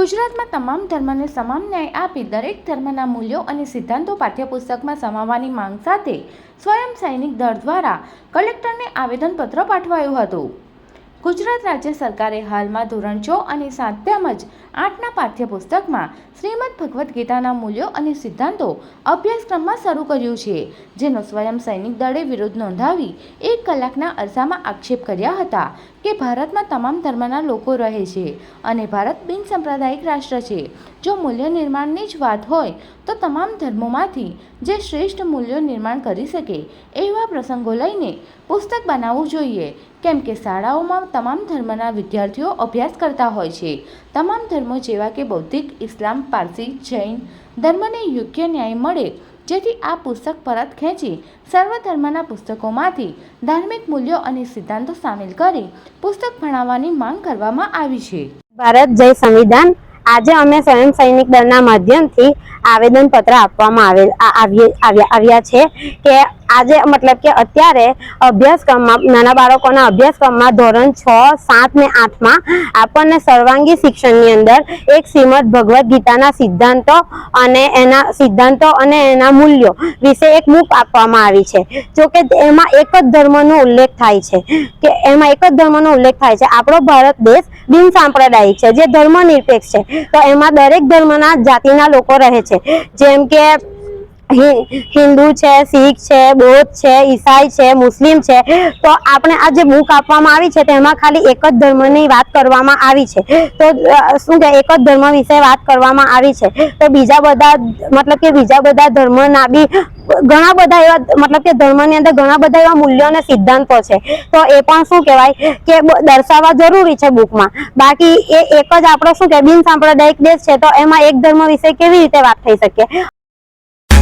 ગુજરાતમાં તમામ ધર્મને સમાન ન્યાય આપી દરેક ધર્મના મૂલ્યો અને સિદ્ધાંતો પાઠ્યપુસ્તકમાં સમાવવાની માંગ સાથે સ્વયં સૈનિક દળ દ્વારા કલેક્ટરને આવેદનપત્ર પાઠવાયું હતું. ગુજરાત રાજ્ય સરકારે હાલમાં ધોરણ છ અને સાત તેમજ આઠના પાઠ્યપુસ્તકમાં શ્રીમદ ભગવદ્ ગીતાના મૂલ્યો અને સિદ્ધાંતો અભ્યાસક્રમમાં શરૂ કર્યું છે, જેનો સ્વયં સૈનિક દળે વિરોધ નોંધાવી એક કલાકના અરસામાં આક્ષેપ કર્યા હતા કે ભારતમાં તમામ ધર્મના લોકો રહે છે અને ભારત બિન સાંપ્રદાયિક રાષ્ટ્ર છે. જો મૂલ્ય નિર્માણની જ વાત હોય, તો તમામ ધર્મોમાંથી જે શ્રેષ્ઠ મૂલ્યો નિર્માણ કરી શકે એવા પ્રસંગો લઈને પુસ્તક બનાવવું જોઈએ કેમ કે શાળાઓમાં તમામ ધર્મના વિદ્યાર્થીઓ અભ્યાસ કરતા હોય છે. તમામ ધર્મો જેવા કે બૌદ્ધિક, ઇસ્લામ, પારસી, જૈન ધર્મને યોગ્ય ન્યાય મળે. જેથી આ પુસ્તક પરત ખેંચી સર્વ ધર્મના પુસ્તકોમાંથી ધાર્મિક મૂલ્યો અને સિદ્ધાંતો સામેલ કરી પુસ્તક ભણાવવાની માંગ કરવામાં આવી છે. ભારત જય સંવિધાન. આજે અમે સ્વયં સૈનિક દળના માધ્યમથી આવેદન પત્ર આપવામાં આવેલ આવ્યા છે કે આજે મતલબ કે અત્યારે અભ્યાસક્રમમાં નાના બાળકોના અભ્યાસક્રમમાં ધોરણ છ, સાત ને આઠમાં આપણને સર્વાંગી શિક્ષણની અંદર એક શ્રીમદ ભગવદ્ ગીતાના સિદ્ધાંતો અને એના સિદ્ધાંતો અને એના મૂલ્યો વિશે એક મૂક આપવામાં આવી છે. જો કે એમાં એક જ ધર્મનો ઉલ્લેખ થાય છે કે એમાં એક જ ધર્મનો ઉલ્લેખ થાય છે. આપણો ભારત દેશ બિન સાંપ્રદાયિક છે. જે ધર્મનિરપેક્ષ છે. તો એમાં દરેક ધર્મના જાતિના લોકો રહે છે. જેમ કે હિન્દુ છે, શીખ છે, બૌદ્ધ છે, ઈસાઈ છે, મુસ્લિમ છે, તો આપણે આ જે બુક આપવામાં આવી છે તેમાં ખાલી એક જ ધર્મની વાત કરવામાં આવી છે. તો શું કે એક જ ધર્મ વિશે વાત કરવામાં આવી છે. તો બીજા બધા મતલબ કે બીજા બધા ધર્મના બી ઘણા બધા એવા, મતલબ કે ધર્મની અંદર ઘણા બધા એવા મૂલ્યો અને સિદ્ધાંતો છે. તો એ પણ શું કહેવાય કે દર્શાવવા જરૂરી છે બુકમાં. બાકી એ એક જ આપણો શું કે બિન સાંપ્રદાયિક દેશ છે, તો એમાં એક ધર્મ વિશે કેવી રીતે વાત થઈ શકે?